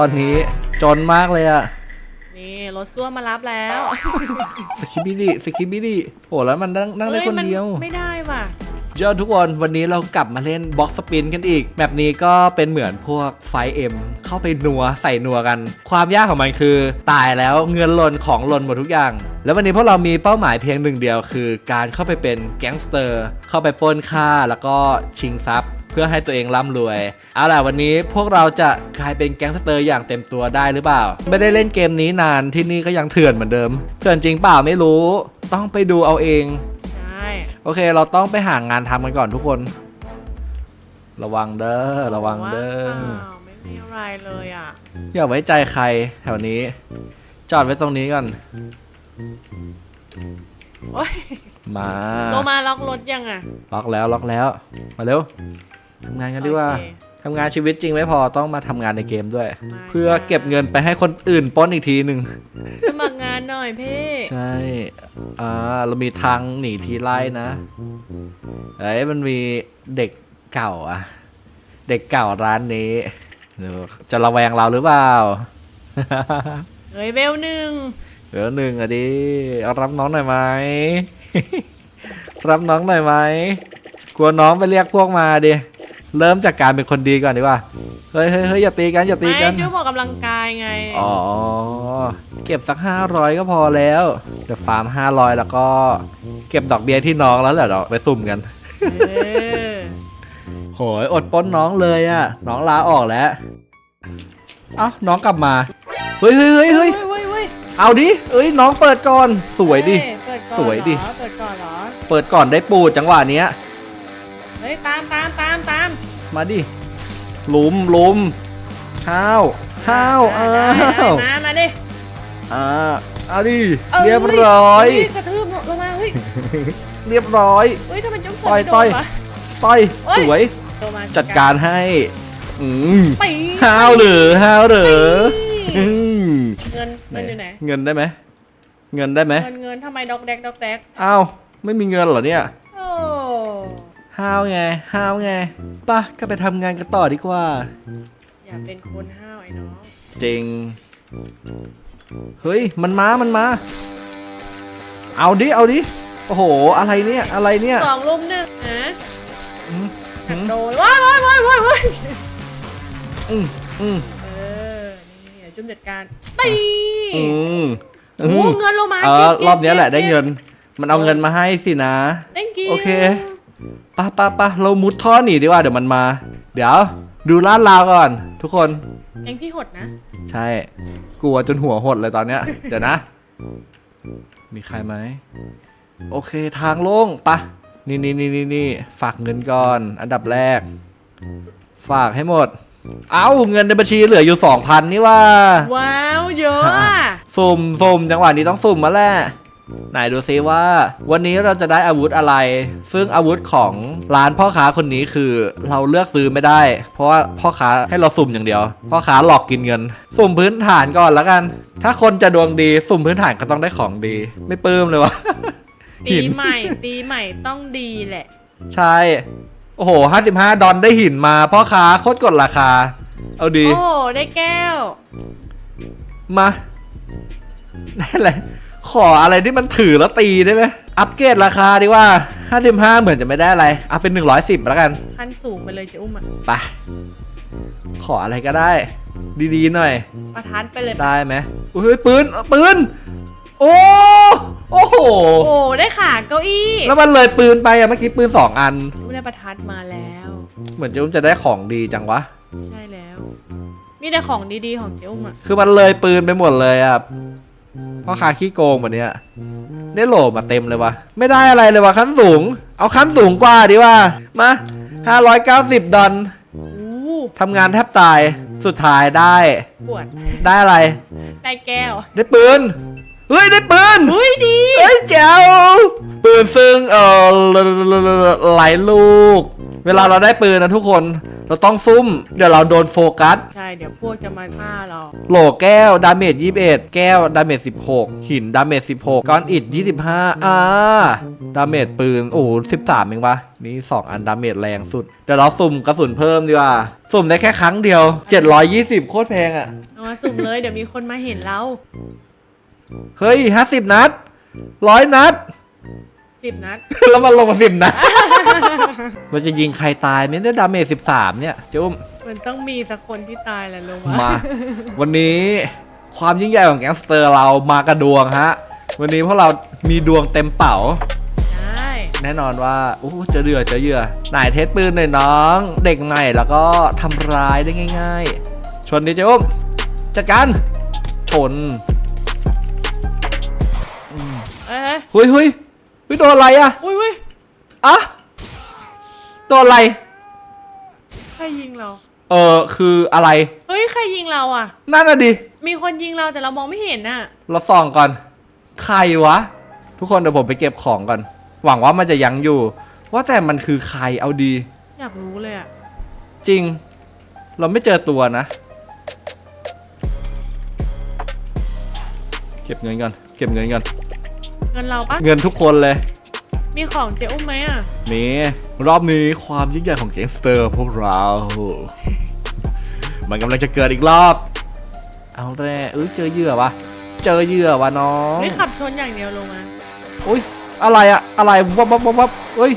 ตอนนี้จนมากเลยอะนี่รถซ่วมมารับแล้วสกิบิดี้สกิบิดี้โหแล้วมันนั่งนั่งได้อ้คนมัเดียว ไม่ได้ว่ะยอดทุกคนวันนี้เรากลับมาเล่นบ็อกสปินกันอีก แบบนี้ก็เป็นเหมือนพวกไฟเอ็มเข้าไปนัวใส่นัวกัน ความยากของมันคือ ตายแล้วเงินหล่นของหล่นหมดทุกอย่าง แล้ววันนี้พวกเรามีเป้าหมายเพียงหนึ่งเดียวคือ การเข้าไปเป็นแก๊งสเตอร์ เข้าไปปล้นฆ่าแล้วก็ชิงทรัพย์เพื่อให้ตัวเองร่ำรวย เอาล่ะวันนี้พวกเราจะกลายเป็นแก๊งสเตอร์อย่างเต็มตัวได้หรือเปล่า ไม่ได้เล่นเกมนี้นานที่นี่ก็ยังเถื่อนเหมือนเดิม เถื่อนจริงเปล่าไม่รู้ ต้องไปดูเอาเอง ใช่ โอเค เราต้องไปหางานทำกันก่อนทุกคน ระวังเด้อระวังเด้อว่าเปล่าไม่มีอะไรเลยอะ อย่าไว้ใจใครแถวนี้ จอดไว้ตรงนี้ก่อนโอ้ยมา โลมาล็อกรถยังอะ ล็อกแล้วล็อกแล้ว มาเร็ว ทำงานกันดีกว่าโอเค ทำงานชีวิตจริงไม่พอต้องมาทำงานในเกมด้วย มาเพื่อเก็บเงินไปให้คนอื่นปล้นอีกทีหนึ่ง สมัครงานหน่อยพี่ใช่ อ่า เรามีทางหนีทีไล่นะเอ้ยมันมีเด็กเก่าอะเด็กเก่าร้านนี้เดี๋ยวจะระแวงเราหรือเปล่า เฮ้ยเบลหนึ่งเดี๋ยวหนึ่งอะดิเอารับน้องหน่อยไหม รับน้องหน่อยไหม กลัวน้องไปเรียกพวกมาดิ เริ่มจากการเป็นคนดีก่อนดีกว่า เฮ้ยเฮ้ยเฮ้ยอย่าตีกันอย่าตีไม่กันจูบอกกำลังกายไง อ๋อ เก็บสักห้าร้อยก็พอแล้ว เดี๋ยวฟาร์มห้าร้อยแล้วก็ เก็บดอกเบี้ยที่น้องแล้วเดี๋ยวเราไปสุ่มกันเออโหยอดปล้นน้องเลยอะน้องลาออกแล้ว เอ้าน้องกลับมา เฮ้ยเฮ้ยเฮ้ยเฮ้ยเฮ้ยเฮ้ยเอาดิเอ้ยน้องเปิดก่อน สวยดิเฮ้เปิดก่อนสวยดิเหรอเปิดก่อนเหรอ เปิดก่อนได้ปูดจังหวะเนี้ย เฮ้ยตามตามตามตามมาดิลุมลุมห้าวห้าวอ้าได้ได้วมามาดิอ่าเอาดิอ้เรียบร้อย เฮ้กระทืบลงมาเฮ้ยเรียบร้อย เฮ้ยทำไมจุ๊บต่อยไม่โดนต่อยวะต่อยเอ้ย สวยโดนมาจัดการให้อืมปีห้าวเหรือห้าวเหรืออืมเงินเงินอยู่ไหนเงินได้ไหมเงินได้ไหมเงินเงินทำไมดอกแดกดอกแดกอ้าวไม่มีเงินเหรอเนี่ยโอ้ ห้าวไงห้าวไงไป่ะก็ไปทำงานกันต่อดีกว่า อย่าเป็นคนห้าวไอ้น้องจริงเฮ้ย มันมา มันมา เอาดิ เอาดิ โอ้โห อะไรเนี่ย อะไรเนี่ยสองลุมหนึ่งฮะอืมหักโดนว้ายว้ายว้ายว้ายว้ายอืมอืมเออ นี่เดี๋ยวจุ่มจัดการตีอืมโอ้เงินลงมาเออก็บรอบเนี้ยแหละก็บได้เงิน มันเอาเงินมาให้สินะ thank you โอเค ปะปะปะเรามุดท่อหนีดีกว่าเดี๋ยวมันมา เดี๋ยว ดูลาดราวก่อน ทุกคน เองพี่หดนะ ใช่ กลัวจนหัวหดเลยตอนเนี้ย เดี๋ยวนะ มีใครไหม โอเคทางโล่งปะนี่นี่นี่นี่นี่ฝากเงินก่อน อันดับแรก ฝากให้หมด เอาเงินในบัญชีเหลืออยู่สองพันนี่ว่า ว้าว เยอะอะ สุ่มสุ่มจังหวะนี้ต้องสุ่มมาแหละ ไหนดูซิว่า วันนี้เราจะได้อาวุธอะไร ซึ่งอาวุธของร้านพ่อค้าคนนี้คือเราเลือกซื้อไม่ได้ เพราะว่าพ่อค้าให้เราสุ่มอย่างเดียว พ่อค้าหลอกกินเงิน สุ่มพื้นฐานก่อนแล้วกัน ถ้าคนจะดวงดีสุ่มพื้นฐานก็ต้องได้ของดี ไม่ปลื้มเลยวะปีหินใหม่ปีใหม่ต้องดีแหละ ใช่ โอ้โห55ดอลได้หินมา พ่อค้าโคตรกดราคา เอาดี โอ้โหได้แก้ว มา ได้เลย ขออะไรที่มันถือแล้วตีได้ไหมอัปเกรดราคาดีกว่า 55 เหมือนจะไม่ได้อะไรเอาเป็น 110 แล้วกัน ขั้นสูงไปเลยเจ้าอุ้มอะไป ขออะไรก็ได้ ดีๆหน่อย ประทัดไปเลย ได้ไหมอุ้ยปืนปืน โอ้โอ้โห โอ้ได้ขาเก้าอี้แล้วมันเลยปืนไปอะเมื่อกี้ปืนสองอัน อุ้มได้ประทัดมาแล้ว เหมือนจะอุ้มจะได้ของดีจังวะ ใช่แล้ว มีแต่ของดีๆของเจ้าอุ้มอะคือมันเลยปืนไปหมดเลยอะ พ่อค้าขี้โกงแบบเนี้ยได้โหลมาเต็มเลยวะไม่ได้อะไรเลยวะขั้นสูง เอาขั้นสูงกว่าดีว่ามา590ดอลอู้ทำงานแทบตายสุดท้ายได้ปวดได้อะไร ได้แก้ว ได้ปืนเฮ้ยได้ปืนเฮ้ยดีเฮ้ยแจ๋วปืนซึ่งเออไหลายลูก เวลาเราได้ปืนนะทุกคน เราต้องซุ่ม เดี๋ยวเราโดนโฟกัส ใช่ เดี๋ยวพวกจะมาฆ่าเรา โหลแก้ว ดาเมจ21 แก้ว ดาเมจ16 หิน ดาเมจ16 ก้อนอิฐ25 อ่า ดาเมจปืน โอ้โห13เองวะ นี่ 2 อัน ดาเมจแรงสุด เดี๋ยวเราสุ่มกระสุนเพิ่มดีกว่า สุ่มได้แค่ครั้งเดียว 720 โคตรแพงอะเอามาสุ่มเลย เดี๋ยวมีคนมาเห็นเรา เฮ้ย50 นัด 100 นัด สิบนัด แล้วมันลงมาสิบนัดมันจะยิงใครตายไหมเนี่ยดาเมจ13เนี่ยเจ้ามันต้องมีสักคนที่ตายแหละลงมา วันนี้ความยิ่งใหญ่ของแก๊งสเตอร์เรามากระดวงฮะ วันนี้พวกเรามีดวงเต็มเป๋าใช่แน่นอนว่าโอ้เจอเหยื่อเจอเหยื่อไหนเทสปืนหน่อยน้อง เด็กใหม่แล้วก็ทำร้ายได้ง่าย ๆ ชนดิเจ้าอุ้มจัดการชนเอ้ยเฮ้ยเฮ้ย เฮ้ยโดนอะไรอะอุ้ยอุ้ยอะโดนอะไร ใครยิงเรา เออคืออะไร เฮ้ย ใครยิงเราอะ นั่นน่ะดิ มีคนยิงเราแต่เรามองไม่เห็นน่ะ เราส่องก่อน ใครวะ ทุกคนเดี๋ยวผมไปเก็บของก่อน หวังว่ามันจะยังอยู่ ว่าแต่มันคือใครเอาดี อยากรู้เลยอะ จริง เราไม่เจอตัวนะ เก็บเงินก่อน เก็บเงินก่อน เงินเราปะเงินทุกคนเลย มีของเจ๊อุ้มไหมอะมีรอบนี้ความยิ่งใหญ่ของแก๊งสเตอร์พวกเรา มันกำลังจะเกิดอีกรอบ เอาแร่เอ้ยเจอเหยื่อวะเจอเหยื่อวะน้องไม่ขับชนอย่างเดียวลงมาอุ้ยอะไรอะอะไรวับวับวับวับเอ้ย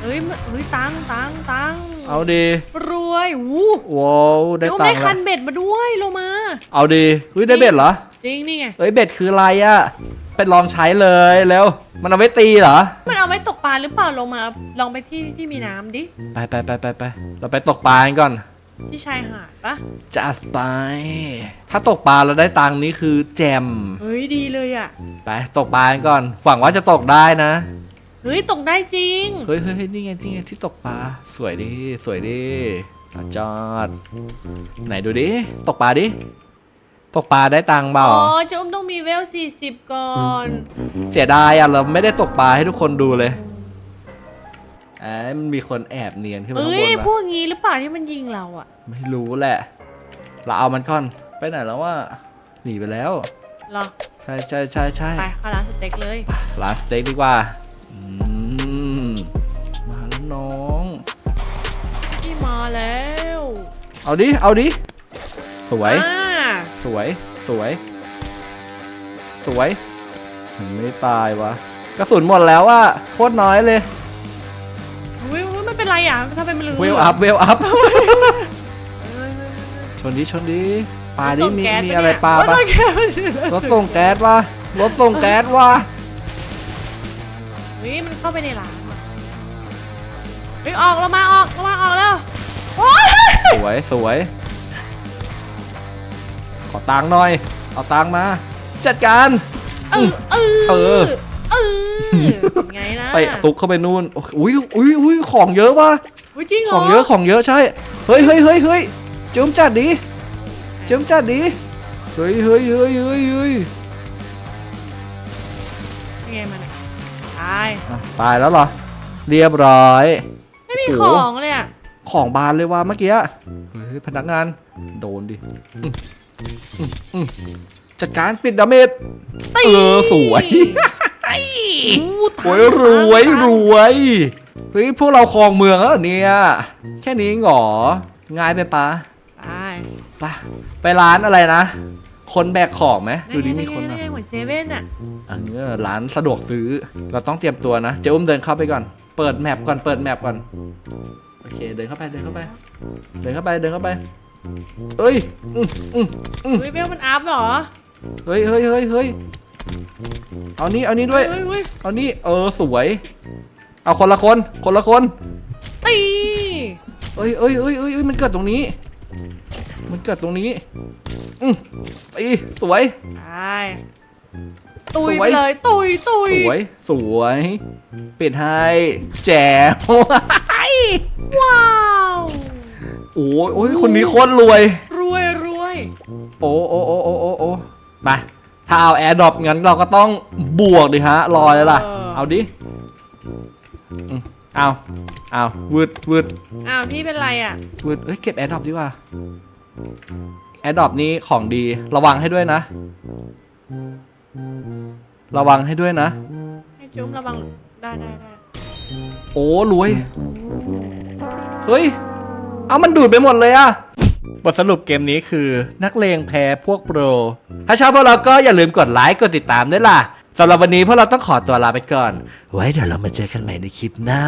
เฮ้ยมันเฮ้ยตังค์ตังค์ตังค์เอาดีรวยวู้ว้าวได้เจ๊อุ้มตังได้ค์คัแล้วนเบ็ดมาด้วยลงมา เอาดีเฮ้ยได้เบ็ดเหรอ จริงนี่ไง เอ้ยเบ็ดคืออะไรอะไปลองใช้เลยแล้วมันเอาไว้ตีเหรอ มันเอาไว้ตกปลาหรือเปล่าลงมาลองไปที่ที่มีน้ำดิ ไปไปไปไปไปเราไปตกปลากันก่อน ที่ชายหาดปะจัสไป ถ้าตกปลาเราได้ตังค์นี้คือแจม เฮ้ยดีเลยอะ ไปตกปลากันก่อน หวังว่าจะตกได้นะ เฮ้ยตกได้จริง เฮ้ยเฮ้ยเฮ้ยนี่ไงนี่ไงที่ตกปลา สวยดิ สวยดิอะจอด ไหนดูดิ ตกปลาดิ ตกปลาได้ตังค์เปล่า อ๋อเจ๊อุ้มต้องมีเวล40ก่อน เสียดายอะเราไม่ได้ตกปลาให้ทุกคนดูเลยไอ้ยมันมีคนแอบเนียนขึ้นมาข้างเฮ้บยนพวะวกงี้หรือเปล่าที่มันยิงเราอะไม่รู้แหละ เราเอามันก่อน ไปไหนแล้วว่าหนีไปแล้ว เหรอใช่ใช่ใช่ใช่ไปเข้าร้านสเต็กเลย ร้านสเต็กดีกว่าอืมมาแล้วน้องพี่มาแล้วเอาดิ เอาดิ สวย อ่า สวย สวย สวยมันไม่ตายวะ กระสุนหมดแล้วอะโคตรน้อยเลยอุ้ยอุ้ยไม่เป็นไรอะถ้าเป็นมันเหลืองเวลอัพเวลอัพเฮ้ยเฮ้ยเฮ้ยชนดิชนดิปลาดิรถส่งมีแก๊สมีปอะไรเนี่ยปลาปะรถส่งแก๊สรถส่งแก๊สวะรถส่งแก๊สวะเฮ้ยมันเข้าไปในร้านว่ะเฮ้ยออกเรามาออกเรามาออกแล้วโอ้ยสวยสวยข อตังค์หน่อย เอาตังค์มา จัดการ เออเออเออ เออเป็นไงนะไปซุกเข้าไปนู่นอุ้ยอุ้ยอุ้ยของเยอะว่ะอุ๊ยจริงเหรขอองเยอะของเยอะใช่ เฮ้ยเฮ้ยเฮ้ยเฮ้ยเจิมจัดดิเจิมจัดดิเฮ้ยเฮ้ยเฮ้ยเฮ้ยเฮ้ยเป็นไงมันอะตายอะตายแล้วเหรอ เรียบร้อย ไม่มีโอ้ขโห องเลยอะของบานเลยว่ะเมื่อกี้เฮ้ยพนักงาน โดนดิอืมอืมอืม จัดการปิดดาเมจตีเออสวยอู้โอ้ยตังค์รวยตังค์รวยเฮ้ยพวกเราครองเมืองแล้วเหรอเนี่ย แค่นี้เหรอง่ายไปปะตายไปไปร้านอะไรนะ คนแบกของไหมดูดินั่นไงมีคนนั่มานไงเหมือนเซเว่นอะอันนี้ร้านสะดวกซื้อ เราต้องเตรียมตัวนะ เจ้าอุ้มเดินเข้าไปก่อน เปิดแมปก่อน เปิดแมปก่อน โอเค เดินเข้าไป เดินเข้าไป เดินเข้าไป เดินเข้าไป เอ้ยอืมอืมเฮ้ยเวลมันอัพเหรอเฮ้ยเฮ้ยเฮ้ยเฮ้ยเอานี่เอานี่ด้วย เฮ้ยเฮ้ยเอานี่เออสวย เอาคนละคน คนละคนตีเอ้ยเอ้ยเอ้ยเอ้ยเอ้ยมันเกิดตรงนี้ มันเกิดตรงนี้ อืมไปสวย ตายตุยสไปวย เลยตุยตุยสวย สวย ปิดให้ แจ๋ว ว้าว โอ้ยโอ้ยคนนี้โคตรรวย รวยรวยโอ้โอ้โอ้โอ้โอ้โอ้มาถ้าเอาแอร์ดรอปงั้นเราก็ต้องบวกดิฮะรอเลยล่ะ เอาดิอืมไปเอาเอาวืดวืดอ้าวพี่เป็นไรอะ วืดเอ้ยเก็บแอร์ดรอปดีกว่าแอร์ดรอปนี้ของดีระวังให้ด้วยนะ ระวังให้ด้วยนะ ให้จุ้มระวังได้ได้ได้โอ้รวย เฮ้ย เอามันดูดไปหมดเลยอะบทสรุปเกมนี้คือนักเลงแพ้พวกโปร ถ้าชอบพวกเราก็อย่าลืมกดไลค์กดติดตามด้วยล่ะสำหรับวันนี้พวกเราต้องขอตัวลาไปก่อน ไว้เดี๋ยวเรามาเจอกันใหม่ในคลิปหน้า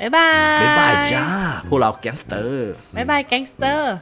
บ๊ายบาย บ๊ายบายจ้า พวกเราแก๊งสเตอร์ บ๊ายบายแก๊งสเตอร์